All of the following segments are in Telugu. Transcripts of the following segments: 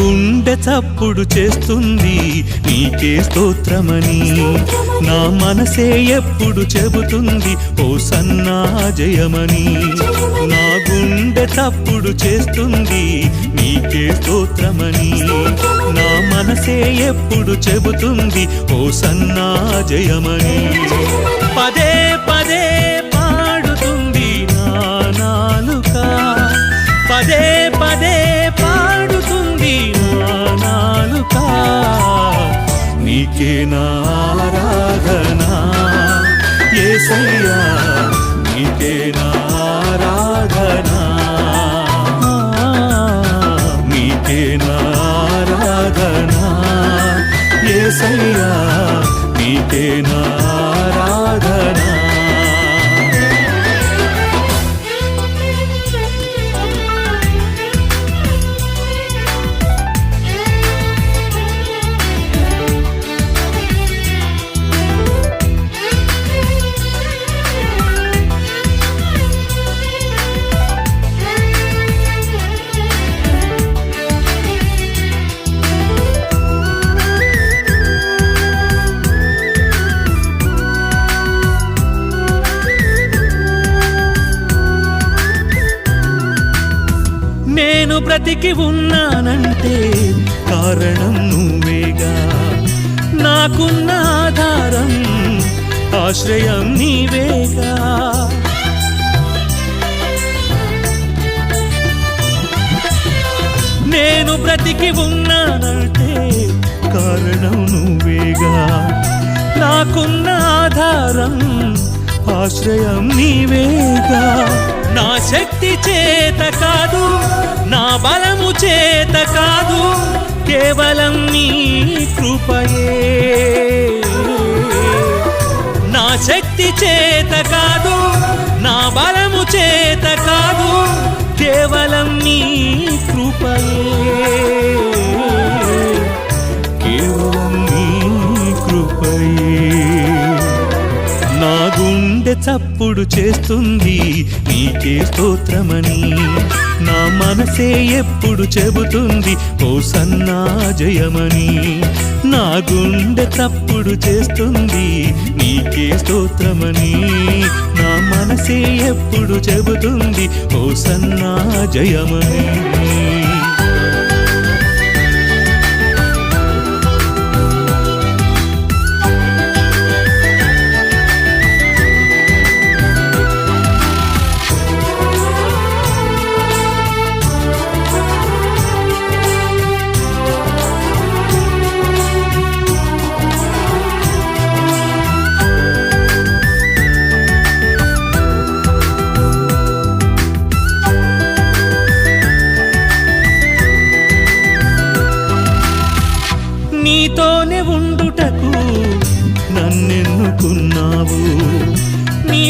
గుండె చప్పుడు చేస్తుంది. నీకే స్తోత్రమని. నా మనసే ఎప్పుడు చెబుతుంది. ఓ సన్నా జయమని. నా గుండె చప్పుడు చేస్తుంది. నీకే స్తోత్రమని. నా మనసే ఎప్పుడు చెబుతుంది. ఓ సన్నా జయమని. పదే నీకే నారాధనా. ఏసయ్యా నీకే నారాధనా. నీకే నారాధనా. ఏసయ్యా నీకే నేను బ్రతికి ఉన్నానంటే కారణం నువ్వేగా. నాకున్న ఆధారం ఆశ్రయం నీవేగా. నేను బ్రతికి ఉన్నానంటే కారణం నువ్వేగా. నాకున్న ఆధారం ఆశ్రయం నీవేగా. నా శక్తి చేత కాదు నా బలము చేత కాదు కేవలం నీ కృపయే. నా శక్తి చేత కాదు నా బలము చేత కాదు కేవలం నీ కృపయే. గుండె చేస్తుంది నీకే స్తోత్రమని. నా మనసే ఎప్పుడు చెబుతుంది ఓ సన్నా జయమని. నా గుండె తప్పుడు చేస్తుంది నీకే స్తోత్రమని. నా మనసే ఎప్పుడు చెబుతుంది ఓ సన్నా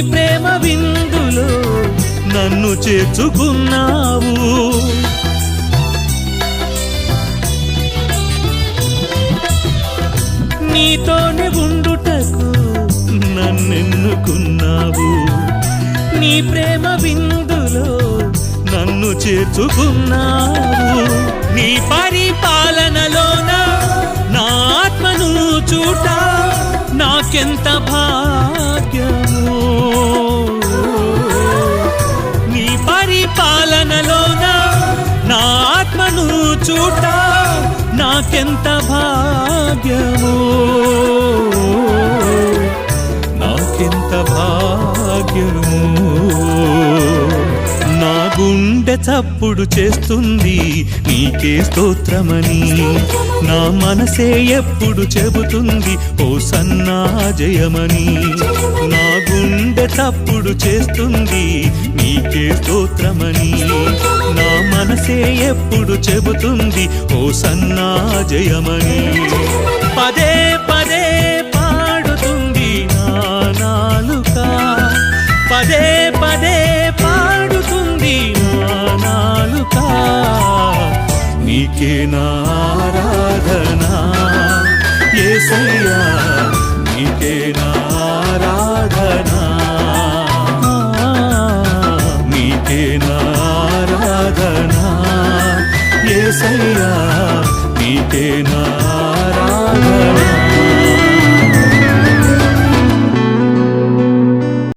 ప్రేమ విందులో నన్ను చేర్చుకున్నావు. నీతోనే ఉండుటకు నన్నెన్నుకున్నావు. నీ ప్రేమ విందులో నన్ను చేర్చుకున్నావు. నీ పరిపాలనలోన నా ఆత్మను చూట నాకెంత భాగ్యమో? నీ పరిపాలనలోన నా ఆత్మను చూట నాకెంత భాగ్యమో? నాకెంత భాగ్యము? చప్పుడు చేస్తుంది. నీకే స్తోత్రమని. నా మనసే ఎప్పుడు చెబుతుంది. ఓ సన్నా జయమని. నా గుండె చప్పుడు చేస్తుంది. నీకే స్తోత్రమని. నా మనసే ఎప్పుడు చెబుతుంది. ఓ సన్నా జయమని. పదే నీకే నారాధనా ఏసయ్యా నీకే నారాధనా నీకే నారాధనా ఏసయ్యా నీకే నారాధనా